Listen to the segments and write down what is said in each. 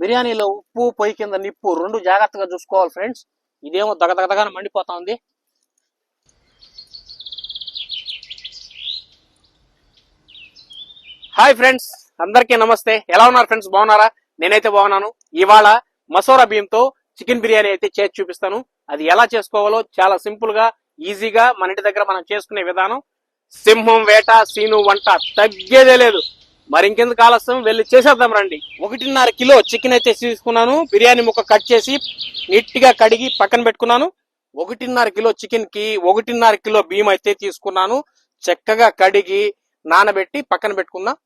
బిర్యానీలో ఉప్పు పొయ్యి కింద నిప్పు రెండు జాగ్రత్తగా చూసుకోవాలి ఫ్రెండ్స్. ఇదేమో దగదగదగానే మండిపోతా ఉంది. హాయ్ ఫ్రెండ్స్ అందరికీ నమస్తే. ఎలా ఉన్నారు ఫ్రెండ్స్? బాగున్నారా? నేనైతే బాగున్నాను. ఇవాళ మసోరా బియ్యంతో చికెన్ బిర్యానీ అయితే చేసి చూపిస్తాను. అది ఎలా చేసుకోవాలో చాలా సింపుల్గా ఈజీగా మన ఇంటి దగ్గర మనం చేసుకునే విధానం. సింహం వేట సీను వంట తగ్గేదే లేదు. మరి ఇంకెందుకు ఆలస్యం వెళ్ళి చేసేద్దాం రండి. ఒకటిన్నర కిలో చికెన్ అయితే తీసుకున్నాను. బిర్యానీ ముక్క కట్ చేసి నీట్గా కడిగి పక్కన పెట్టుకున్నాను. ఒకటిన్నర కిలో చికెన్కి ఒకటిన్నర కిలో బియ్యం అయితే తీసుకున్నాను. చక్కగా కడిగి నానబెట్టి పక్కన పెట్టుకుందాం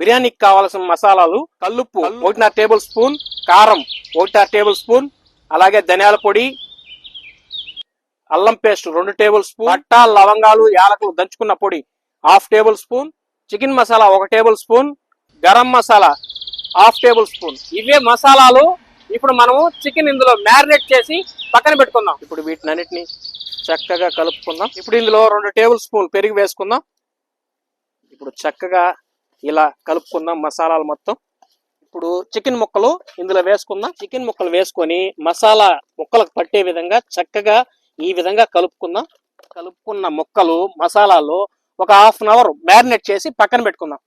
బిర్యానీకి కావాల్సిన మసాలాలు కల్లుప్పు ఒకటిన్నర టేబుల్ స్పూన్ కారం ఒకటిన్నర టేబుల్ స్పూన్ అలాగే ధనియాల పొడి అల్లం పేస్ట్ రెండు టేబుల్ స్పూన్ పట్టా లవంగాలు యాలకులు దంచుకున్న పొడి half tablespoon chicken masala ఒక tablespoon garam masala half tablespoon. ఇవే మసాలాలు ఇప్పుడు మనము చికెన్ ఇందులో మ్యారినేట్ చేసి పక్కన పెట్టుకుందాం. ఇప్పుడు వీటిని అన్నిటిని చక్కగా కలుపుకుందాం. ఇప్పుడు ఇందులో రెండు టేబుల్ స్పూన్ పెరుగు వేసుకుందాం. ఇప్పుడు చక్కగా ఇలా కలుపుకుందాం మసాలాలు మొత్తం. ఇప్పుడు చికెన్ ముక్కలు ఇందులో వేసుకుందాం. చికెన్ ముక్కలు వేసుకొని మసాలా ముక్కలకు పట్టే విధంగా చక్కగా ఈ విధంగా కలుపుకుందాం. కలుపుకున్న ముక్కలు మసాలాలో ఒక హాఫ్ అన్ అవర్ మ్యారినేట్ చేసి పక్కన పెట్టుకుందాం.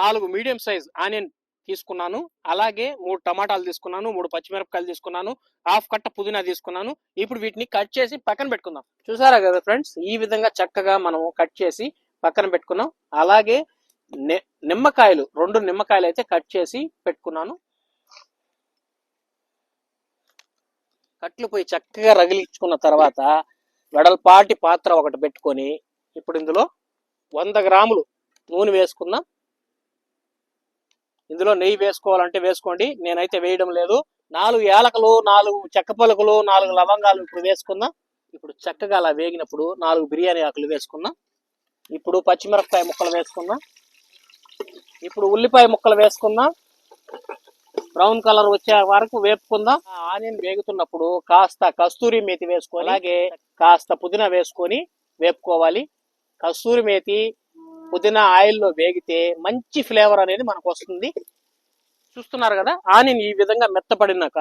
నాలుగు మీడియం సైజ్ ఆనియన్ తీసుకున్నాను. అలాగే మూడు టమాటాలు తీసుకున్నాను మూడు పచ్చిమిరపకాయలు తీసుకున్నాను హాఫ్ కట్ట పుదీనా తీసుకున్నాను. ఇప్పుడు వీటిని కట్ చేసి పక్కన పెట్టుకుందాం. చూసారా కదా ఫ్రెండ్స్? ఈ విధంగా చక్కగా మనం కట్ చేసి పక్కన పెట్టుకున్నాం. అలాగే నిమ్మకాయలు రెండు నిమ్మకాయలు అయితే కట్ చేసి పెట్టుకున్నాను. కట్లు పోయి చక్కగా రగిలించుకున్న తర్వాత వెడల్పాటి పాత్ర ఒకటి పెట్టుకొని ఇప్పుడు ఇందులో వంద గ్రాములు నూనె వేసుకుందాం. ఇందులో నెయ్యి వేసుకోవాలంటే వేసుకోండి. నేనైతే వేయడం లేదు. నాలుగు ఏలకలు నాలుగు చెక్క పలుకులు నాలుగు లవంగాలు ఇప్పుడు వేసుకుందాం. ఇప్పుడు చక్కగా అలా వేగినప్పుడు నాలుగు బిర్యానీ ఆకులు వేసుకుందాం. ఇప్పుడు పచ్చిమిరపకాయ ముక్కలు వేసుకుందాం. ఇప్పుడు ఉల్లిపాయ ముక్కలు వేసుకుందాం. బ్రౌన్ కలర్ వచ్చే వరకు వేపుకుందాం. ఆ ఆనియన్ వేగుతున్నప్పుడు కాస్త కస్తూరి మేతి వేసుకొని అలాగే కాస్త పుదీనా వేసుకొని వేపుకోవాలి. కస్తూరి మేతి పుదీనా ఆయిల్లో వేగితే మంచి ఫ్లేవర్ అనేది మనకు వస్తుంది చూస్తున్నారు కదా ఆనియన్ ఈ విధంగా మెత్తపడినాక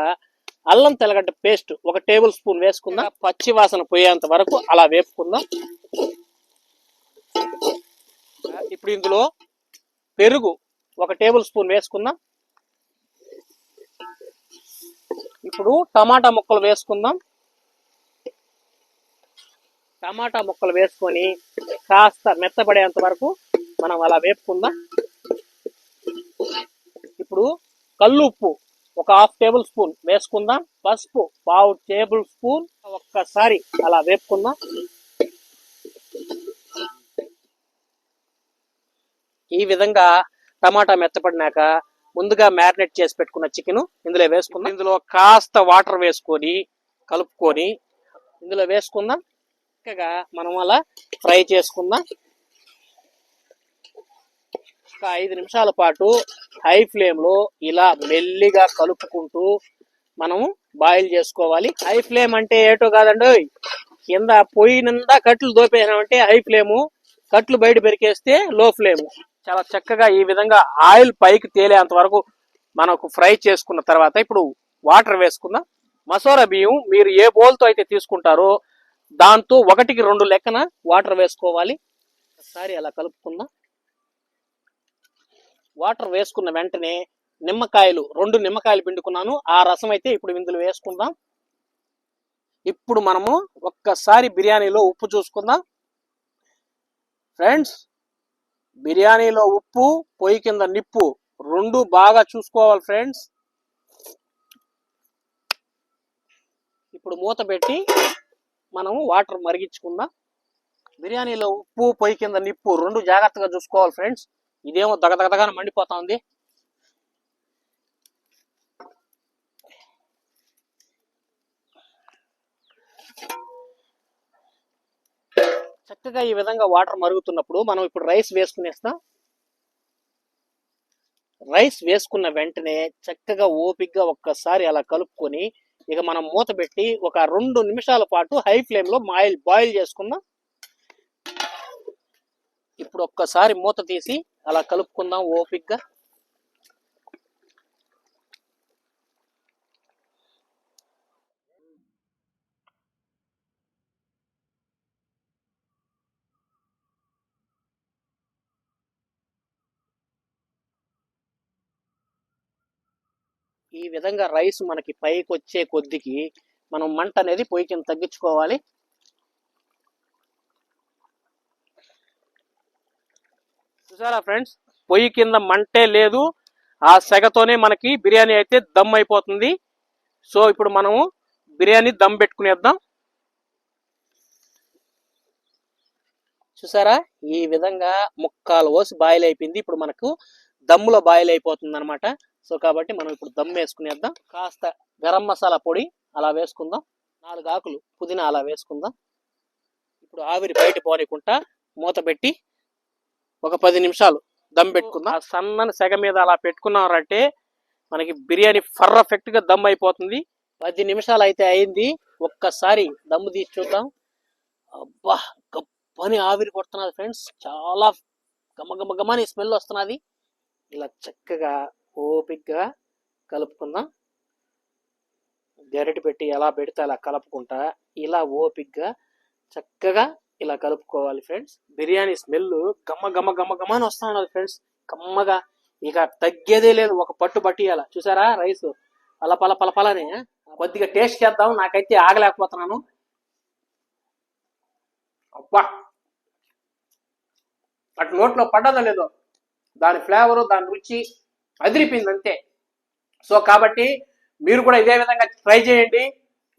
అల్లం తెల్లగడ్డ పేస్ట్ ఒక టేబుల్ స్పూన్ వేసుకుందాం. పచ్చి వాసన పోయేంత వరకు అలా వేపుకుందాం. ఇప్పుడు ఇందులో పెరుగు ఒక టేబుల్ స్పూన్ వేసుకుందాం. ఇప్పుడు టమాటా ముక్కలు వేసుకుందాం. టమాటా ముక్కలు వేసుకొని కాస్త మెత్తపడేంత వరకు మనం అలా వేపుకుందాం. ఇప్పుడు కల్లు ఉప్పు ఒక హాఫ్ టేబుల్ స్పూన్ వేసుకుందాం. పసుపు పావు టేబుల్ స్పూన్ ఒక్కసారి అలా వేపుకుందాం. ఈ విధంగా టమాటా మెత్తపడినాక ముందుగా మ్యారినేట్ చేసి పెట్టుకున్న చికెన్ ఇందులో వేసుకుందాం. ఇందులో కాస్త వాటర్ వేసుకొని కలుపుకొని ఇందులో వేసుకుందాం. చక్కగా మనం అలా ఫ్రై చేసుకుందాం ఒక ఐదు నిమిషాల పాటు హై ఫ్లేమ్లో ఇలా మెల్లిగా కలుపుకుంటూ మనం బాయిల్ చేసుకోవాలి. హై ఫ్లేమ్ అంటే ఏటో కాదండి కింద పొయ్యి నిండా కట్లు దోపేసామంటే హై ఫ్లేము కట్లు బయట పెరికేస్తే లో ఫ్లేమ్. చాలా చక్కగా ఈ విధంగా ఆయిల్ పైకి తేలేంత వరకు మనకు ఫ్రై చేసుకున్న తర్వాత ఇప్పుడు వాటర్ వేసుకుందాం. మసోరా బియ్యం మీరు ఏ బౌల్తో అయితే తీసుకుంటారో దాంతో ఒకటికి రెండు లెక్కన వాటర్ వేసుకోవాలి. ఒకసారి అలా కలుపుకుందాం. వాటర్ వేసుకున్న వెంటనే నిమ్మకాయలు రెండు నిమ్మకాయలు పిండుకున్నాను. ఆ రసం అయితే ఇప్పుడు ఇందులో వేసుకుందాం. ఇప్పుడు మనము ఒక్కసారి బిర్యానీలో ఉప్పు చూసుకుందాం. ఫ్రెండ్స్ బిర్యానీలో ఉప్పు పొయ్యి కింద నిప్పు రెండు బాగా చూసుకోవాలి ఫ్రెండ్స్ ఇప్పుడు మూత పెట్టి మనము వాటర్ మరిగించుకుందాం. బిర్యానీలో ఉప్పు పొయ్యి కింద నిప్పు రెండు జాగ్రత్తగా చూసుకోవాలి ఫ్రెండ్స్. ఇదేమో దగదగదగానే మండిపోతా ఉంది చక్కగా ఈ విధంగా వాటర్ మరుగుతున్నప్పుడు మనం ఇప్పుడు రైస్ వేసుకునేస్తాం. రైస్ వేసుకున్న వెంటనే చక్కగా ఓపిగ్గా ఒక్కసారి అలా కలుపుకొని ఇక మనం మూత పెట్టి ఒక రెండు నిమిషాల పాటు హై ఫ్లేమ్లో లో మాయిల్ బాయిల్ చేసుకుందాం. ఇప్పుడు ఒక్కసారి మూత తీసి అలా కలుపుకుందాం ఓపిక్గా ఈ విధంగా రైస్ మనకి పైకి వచ్చే కొద్దికి మనం మంట అనేది పొయ్యి కింద తగ్గించుకోవాలి. చూసారా ఫ్రెండ్స్? పొయ్యి కింద మంటే లేదు. ఆ సెగతోనే మనకి బిర్యానీ అయితే దమ్ అయిపోతుంది. సో ఇప్పుడు మనము బిర్యానీ దమ్ పెట్టుకునేద్దాం. చూసారా? ఈ విధంగా ముక్కాలు ఓసి బాయిల్ అయిపోయింది. ఇప్పుడు మనకు దమ్ములో బాయిల్ అయిపోతుంది అనమాట సో కాబట్టి మనం ఇప్పుడు దమ్ వేసుకునేద్దాం. కాస్త గరం మసాలా పొడి అలా వేసుకుందాం. నాలుగు ఆకులు పుదీనా అలా వేసుకుందాం. ఇప్పుడు ఆవిరి బయట పోనీకుంటా మూత పెట్టి ఒక పది నిమిషాలు దమ్ పెట్టుకుందాం. ఆ సన్నని సెగ మీద అలా పెట్టుకున్నారంటే మనకి బిర్యానీ పర్ఫెక్ట్గా దమ్ అయిపోతుంది. పది నిమిషాలు అయితే అయింది. ఒక్కసారి దమ్ము తీసి చూద్దాం. అబ్బా గప్పని ఆవిరి కొడుతున్నది ఫ్రెండ్స్. చాలా గమ గమ గమని స్మెల్ వస్తున్నది. ఇలా చక్కగా ఓపిగ్గా కలుపుకుందాం. గరిటె పెట్టి ఎలా పెడితే అలా కలుపుకుంటా. ఇలా ఓపిగ్గా చక్కగా ఇలా కలుపుకోవాలి ఫ్రెండ్స్. బిర్యానీ స్మెల్ గమ్మ గమ్మ గమ్మ గమ్మ అని వస్తా ఉన్నది ఫ్రెండ్స్. కమ్మగా ఇక తగ్గేదే లేదు. ఒక పట్టు పట్టియాల. చూసారా? రైస్ పల పల పల కొద్దిగా టేస్ట్ చేద్దాం. నాకైతే ఆగలేకపోతున్నాను. అబ్బా! అటు నోట్లో పడ్డదో లేదో? దాని ఫ్లేవరు దాని రుచి అదిరిపోయింది అంతే సో కాబట్టి మీరు కూడా ఇదే విధంగా ట్రై చేయండి.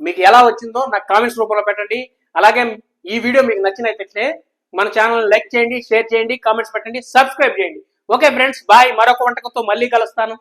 మీకు ఎలా వచ్చిందో నాకు కామెంట్స్ రూపంలో పెట్టండి. అలాగే ఈ వీడియో మీకు నచ్చినట్లయితే మన ఛానల్ లైక్ చేయండి షేర్ చేయండి కామెంట్స్ పెట్టండి సబ్స్క్రైబ్ చేయండి. Okay friends bye. మరొక వంటకంతో మళ్ళీ కలుస్తాను.